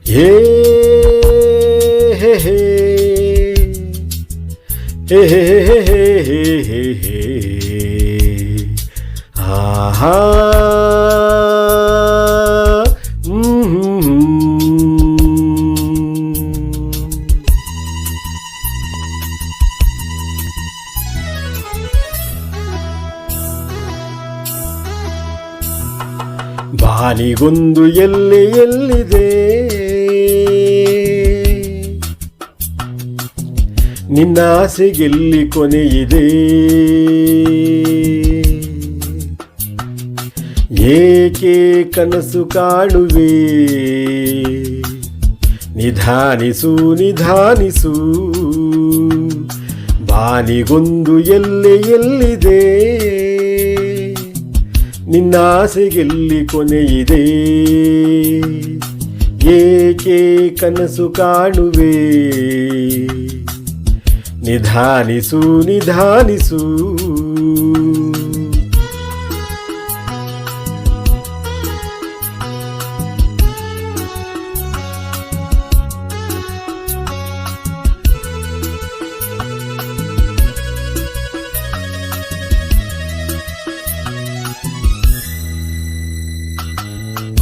Hey, hey, hey. Hey, hey, hey, hey, hey, hey. Ah. ah. ಬಾನಿಗೊಂದು ಎಲ್ಲಿ ಎಲ್ಲಿದೆ? ನಿನ್ನ ಆಸೆಗೆಲ್ಲಿ ಕೊನೆಯಿದೆ ಏಕೆ ಕನಸು ಕಾಣುವೆ? ನಿಧಾನಿಸು ನಿಧಾನಿಸು. ಬಾಲಿಗೊಂದು ಎಲ್ಲಿ ಎಲ್ಲಿದೆ? ನಿನ್ನ ಆಸೆಗೆಲ್ಲಿ ಕೊನೆಯಿದೆ? ಏಕೆ ಕನಸು ಕಾಣುವೆ? ನಿಧಾನಿಸು ನಿಧಾನಿಸು.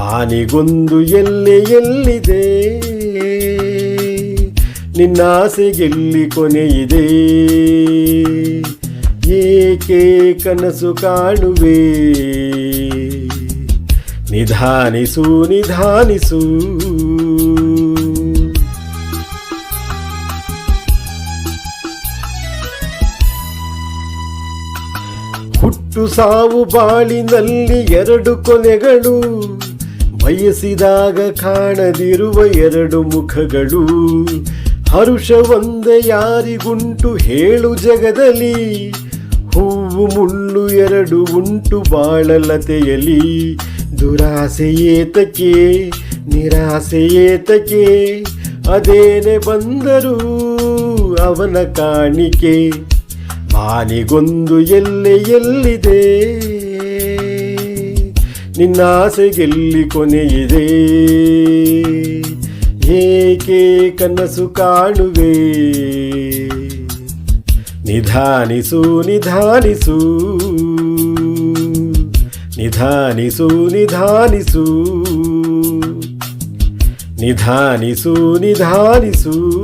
ಬಾನಿಗೊಂದು ಎಲ್ಲಿ ಎಲ್ಲಿದೆ? ನಿನ್ನಾಸೆಗೆಲ್ಲಿ ಕೊನೆಯಿದೆ? ಏಕೆ ಕನಸು ಕಾಣುವೆ? ನಿಧಾನಿಸು ನಿಧಾನಿಸು. ಹುಟ್ಟು ಸಾವು ಬಾಳಿನಲ್ಲಿ ಎರಡು ಕೊನೆಗಳು. ಬಯಸಿದಾಗ ಕಾಣದಿರುವ ಎರಡು ಮುಖಗಳು. ಹರುಷ ಒಂದೇ ಯಾರಿಗುಂಟು ಹೇಳು ಜಗದಲ್ಲಿ. ಹೂವು ಮುಳ್ಳು ಎರಡು ಉಂಟು ಬಾಳಲತೆಯಲಿ ದುರಾಸೆ ಏತಕ್ಕೆ, ನಿರಾಸೆ ಏತಕ್ಕೆ, ಅದೇನೆ ಬಂದರೂ ಅವನ ಕಾಣಿಕೆ. ಬಾನಿಗೊಂದು ಎಲ್ಲೆ ಎಲ್ಲಿದೆ ನಿನ್ನ ಆಸೆಗೆಲ್ಲಿ ಕೊನೆಯಿದೆ? ಏಕೆ ಕನಸು ಕಾಣುವೆ? ನಿಧಾನಿಸು ನಿಧಾನಿಸು. ನಿಧಾನಿಸು ನಿಧಾನಿಸು. ನಿಧಾನಿಸು ನಿಧಾನಿಸು.